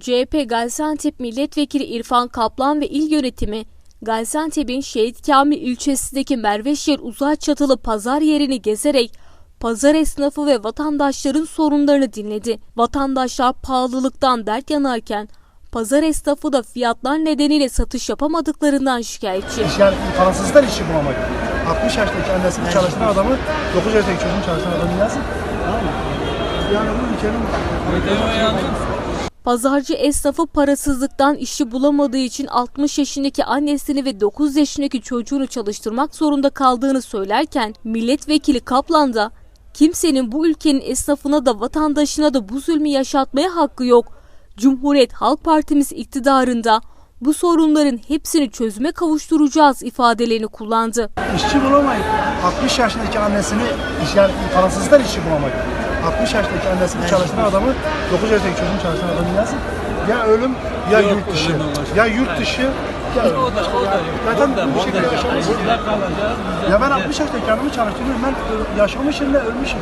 CHP Gaziantep Milletvekili İrfan Kaplan ve il yönetimi Gaziantep'in Şehit Kamil ilçesindeki Merveşehir Uzay Çatılı pazar yerini gezerek pazar esnafı ve vatandaşların sorunlarını dinledi. Vatandaşlar pahalılıktan dert yanarken pazar esnafı da fiyatlar nedeniyle satış yapamadıklarından şikayetçi. İş yani parasızlar işi bulamak. 60 yaşındaki annesini çalıştıran adamı 9 yaşındaki çocuğunu çalıştıran adamı mı? Yani bu ülkenin Pazarcı esnafı parasızlıktan işi bulamadığı için 60 yaşındaki annesini ve 9 yaşındaki çocuğunu çalıştırmak zorunda kaldığını söylerken milletvekili Kaplan da kimsenin bu ülkenin esnafına da vatandaşına da bu zulmü yaşatmaya hakkı yok. Cumhuriyet Halk Partimiz iktidarında bu sorunların hepsini çözüme kavuşturacağız ifadelerini kullandı. işçi bulamayıp 60 yaşındaki annesini iş yani parasızlar işi bulamak. 60 yaşındaki annesini çalıştıran adamı 9 yaşındaki çocuğunu çalıştıran adamı yazık. Ya ölüm ya Yok, yurt dışı. Ya yurt dışı ya O da, o da. Zaten Burada, bu şekilde yaşamışsın. Ya ben 60 yaşında kendimi çalıştırıyorum. Ben yaşamışım ve ölmüşüm.